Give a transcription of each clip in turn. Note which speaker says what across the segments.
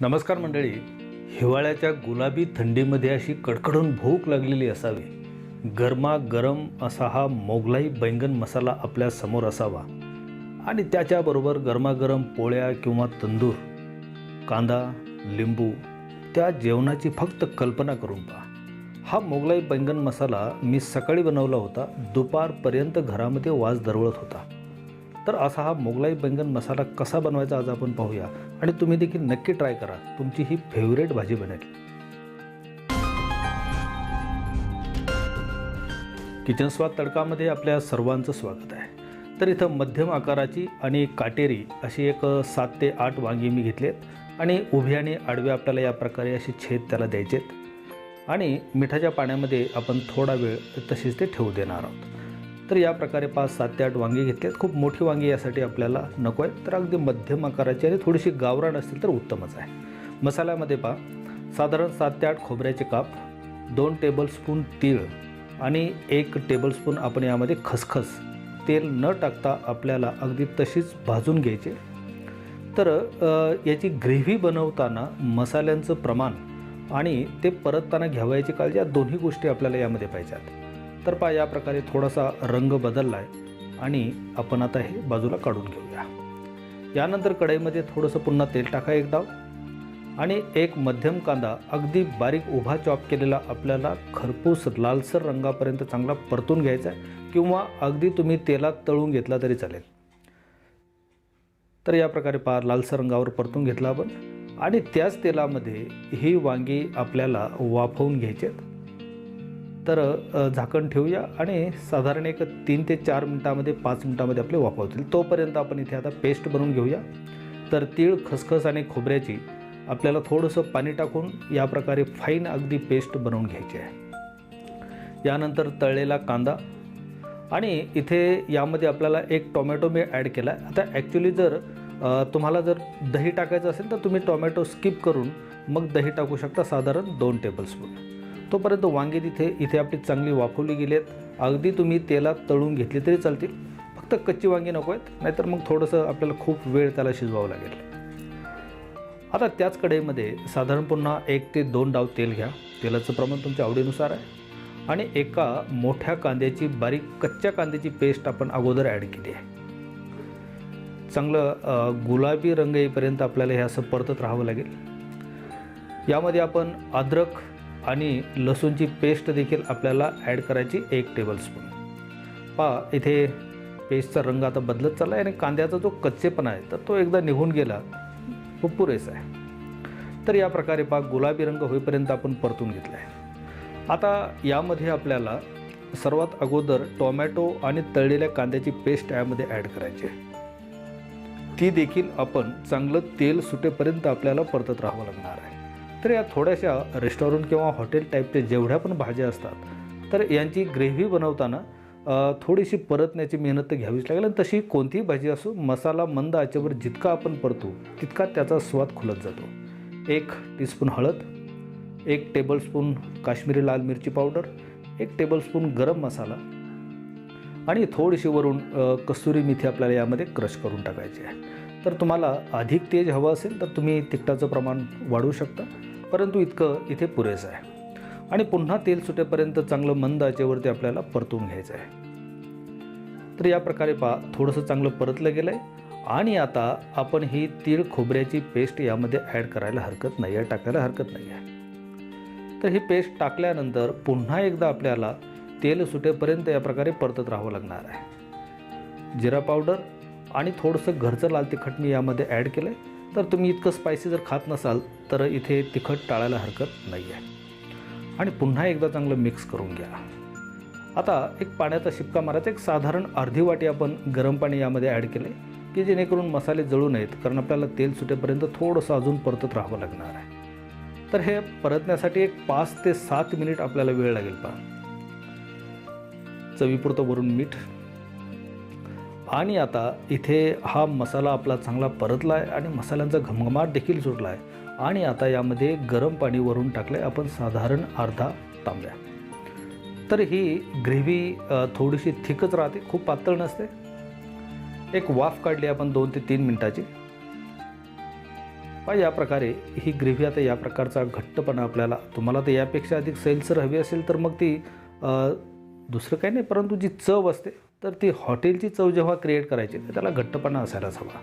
Speaker 1: नमस्कार मंडळी. हिवाळ्याच्या गुलाबी थंडीमध्ये अशी कडकडून भूक लागलेली असावी. गरमागरम असा हा मोगलाई बैंगन मसाला आपल्यासमोर असावा. आणि त्याच्याबरोबर गरमागरम पोळ्या किंवा तंदूर कांदा लिंबू त्या जेवणाची फक्त कल्पना करून पहा. हा मोगलाई बैंगन मसाला मी सकाळी बनवला होता दुपारपर्यंत घरामध्ये वास दरवळत होता. तर असा हा मोगलाई बैंगन मसाला कसा बनवायचा आज आपण पाहूया. आणि तुम्ही देखील नक्की ट्राय करा. तुमची ही फेवरेट भाजी बनेल. किचन स्वाद तडकामध्ये आपल्या सर्वांचं स्वागत आहे. तर इथं मध्यम आकाराची आणि काटेरी अशी एक सात ते आठ वांगी मी घेतलेत. आणि उभे आणि आडवे आपल्याला या प्रकारे असे छेद त्याला द्यायचेत. आणि मिठाच्या पाण्यामध्ये आपण थोडा वेळ तशीच ते ठेवू देणार आहोत. तर या प्रकारे पाच सात ते आठ वांगी घेतल्यात खूप मोठी वांगी यासाठी आपल्याला नको आहे तर अगदी मध्यम आकाराची आणि थोडीशी गावरान असतील तर उत्तमच आहे. मसाल्यामध्ये पहा. साधारण सात ते आठ खोबऱ्याचे काप दोन टेबलस्पून तीळ आणि एक टेबलस्पून आपण यामध्ये खसखस. तेल न टाकता आपल्याला अगदी तशीच भाजून घ्यायचे. तर याची ग्रेव्ही बनवताना मसाल्यांचं प्रमाण आणि ते परतताना घ्यावयाची काळजी या दोन्ही गोष्टी आपल्याला यामध्ये पाहिजेत. तर पहा या प्रकारे थोडासा रंग बदलला आहे आणि आपण आता हे बाजूला काढून घेऊया. यानंतर कढईमध्ये थोडंसं पुन्हा तेल टाका एक डाव आणि एक मध्यम कांदा अगदी बारीक उभा चॉप केलेला आपल्याला खरपूस लालसर रंगापर्यंत चांगला परतून घ्यायचा आहे किंवा अगदी तुम्ही तेलात तळून घेतला तरी चालेल. तर या प्रकारे पहा लालसर रंगावर परतून घेतला आपण. आणि त्याच तेलामध्ये ही वांगी आपल्याला वाफवून घ्यायची आहेत. तर झाकण ठेवूया आणि साधारण एक तीन ते चार मिनटामध्ये पाच मिनटामध्ये आपले वापरतील तोपर्यंत आपण इथे आता पेस्ट बनवून घेऊया. तर तीळ खसखस आणि खोबऱ्याची आपल्याला थोडंसं पाणी टाकून या प्रकारे फाईन अगदी पेस्ट बनवून घ्यायची आहे. यानंतर तळलेला कांदा आणि इथे यामध्ये आपल्याला एक टोमॅटो मी ॲड केला आहे. आता ॲक्च्युली जर तुम्हाला जर दही टाकायचं असेल तर तुम्ही टोमॅटो स्किप करून मग दही टाकू शकता साधारण दोन टेबलस्पून तोपर्यंत वांगे तिथे इथे आपली चांगली वाफवली गेली आहेत अगदी तुम्ही तेलात तळून घेतली तरी चालतील. फक्त कच्ची वांगी नको आहेत नाहीतर मग थोडंसं आपल्याला खूप वेळ त्याला शिजवावं लागेल. आता त्याच कढईमध्ये साधारण पुन्हा एक ते दोन डाव तेल घ्या. तेलाचं प्रमाण तुमच्या आवडीनुसार आहे. आणि एका मोठ्या कांद्याची बारीक कच्च्या कांद्याची पेस्ट आपण अगोदर ॲड केली आहे. चांगलं गुलाबी रंग येईपर्यंत आपल्याला हे असं परतत राहावं लागेल. यामध्ये आपण अद्रक आणि लसूणची पेस्ट देखील आपल्याला ॲड करायची एक टेबलस्पून पहा इथे पेस्टचा रंग आता बदलत चालला आहे आणि कांद्याचा जो कच्चेपणा आहे तर तो एकदा निघून गेला. तो पुरेसा आहे. तर या प्रकारे पा गुलाबी रंग होईपर्यंत आपण परतून घेतला आहे आता यामध्ये आपल्याला सर्वात अगोदर टोमॅटो आणि तळलेल्या कांद्याची पेस्ट यामध्ये ॲड करायची आहे. ती देखील आपण चांगलं तेल सुटेपर्यंत आपल्याला परतत राहावं लागणार आहे. तर या थोड्याशा रेस्टॉरंट किंवा हॉटेल टाईपच्या जेवढ्या पण भाज्या असतात तर यांची ग्रेव्ही बनवताना थोडीशी परतण्याची मेहनत तर घ्यावीच लागेल. आणि तशी कोणतीही भाजी असो मसाला मंद आचेवर जितका आपण परतो तितका त्याचा स्वाद खुलत जातो. एक टीस्पून हळद एक टेबलस्पून काश्मीरी लाल मिरची पावडर एक टेबलस्पून गरम मसाला आणि थोडीशी वरून कसुरी मेथी आपल्याला यामध्ये क्रश करून टाकायची आहे. तर तुम्हाला अधिक तेज हवं असेल तर तुम्ही तिखटाचं प्रमाण वाढवू शकता. परंतु इतकं इथे पुरेसं आहे. आणि पुन्हा तेल सुटेपर्यंत चांगलं मंद आचेवरती आपल्याला परतून घ्यायचं आहे. तर या प्रकारे पहा थोडंसं चांगलं परतलं गेलं आहे आणि आता आपण ही तीळ खोबऱ्याची पेस्ट यामध्ये ॲड करायला हरकत नाही आहे टाकायला हरकत नाही आहे. तर ही पेस्ट टाकल्यानंतर पुन्हा एकदा आपल्याला तेल सुटेपर्यंत या प्रकारे परतत राहावं लागणार आहे. जिरा पावडर आणि थोडंसं घरचं लाल तिखट मी यामध्ये ॲड केलं आहे तर तुम्ही इतकं स्पायसी जर खात नसाल तर इथे तिखट टाळायला हरकत नाही आहे आणि पुन्हा एकदा चांगलं मिक्स करून घ्या. आता एक पाण्याचा शिपका मारायचा एक साधारण अर्धी वाटी आपण गरम पाणी यामध्ये ॲड केले की जेणेकरून मसाले जळू नयेत कारण आपल्याला तेल सुटेपर्यंत थोडंसं अजून परतत राहावं लागणार आहे. तर हे परतण्यासाठी एक पाच ते सात मिनिट आपल्याला वेळ लागेल पहा. चवीपुरतं वरून मीठ आणि आता इथे हा मसाला आपला चांगला परतला आहे आणि मसाल्यांचा घमघमाट देखील सुटला आहे आणि आता यामध्ये गरम पाणी वरून टाकलं आहे आपण साधारण अर्धा तांब्या. तर ही ग्रेव्ही थोडीशी थिकच राहते. खूप पातळ नसते. एक वाफ काढली आपण दोन ते तीन मिनटाची. पहा या प्रकारे ही ग्रेव्ही आता या प्रकारचा घट्टपणा आपल्याला तुम्हाला तर यापेक्षा अधिक सैलसर हवी असेल तर मग ती दुसरं काही नाही परंतु जी चव असते तर ती हॉटेलची चव जेव्हा क्रिएट करायची तर त्याला घट्टपणा असायलाच हवा.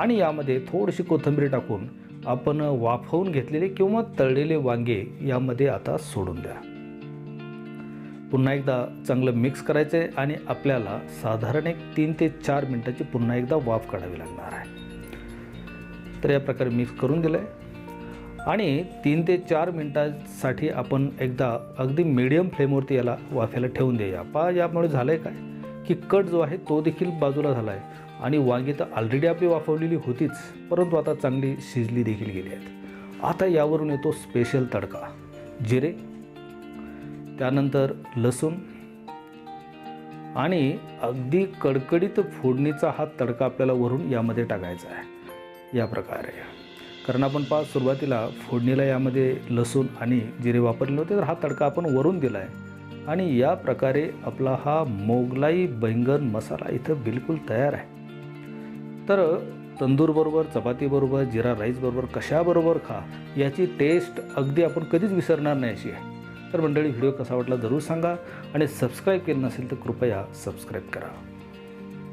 Speaker 1: आणि यामध्ये थोडीशी कोथिंबीर टाकून आपण वाफवून घेतलेले किंवा तळलेले वांगे यामध्ये आता सोडून द्या. पुन्हा एकदा चांगलं मिक्स करायचं आहे आणि आपल्याला साधारण एक तीन ते चार मिनटाची पुन्हा एकदा वाफ काढावी लागणार आहे. तर या प्रकारे मिक्स करून दिलं आहे आणि तीन ते चार मिनटासाठी आपण एकदा अगदी मिडियम फ्लेमवरती याला वाफेला ठेवून देऊया. पहा यामुळे झालं आहे काय? की कट जो आहे तो देखील बाजूला झाला आहे. आणि वांगी तर ऑलरेडी आपली वाफवलेली होतीच परंतु आता चांगली शिजली देखील गेली आहेत. आता यावरून येतो स्पेशल तडका. जिरे त्यानंतर लसूण आणि अगदी कडकडीत फोडणीचा हा तडका आपल्याला वरून यामध्ये टाकायचा आहे. या प्रकारे. कारण आपण पहा सुरुवातीला फोडणीला यामध्ये लसूण आणि जिरे वापरले होते तर हा तडका आपण वरून दिला आहे. आणि या प्रकारे आपला हा मोगलाई बैंगन मसाला इथं बिलकुल तयार आहे. तर तंदूरबरोबर चपातीबरोबर जिरा राईसबरोबर कशाबरोबर खा याची टेस्ट अगदी आपण कधीच विसरणार नाही अशी आहे. तर मंडळी व्हिडिओ कसा वाटला जरूर सांगा आणि सबस्क्राईब केलं नसेल तर कृपया सबस्क्राईब करा.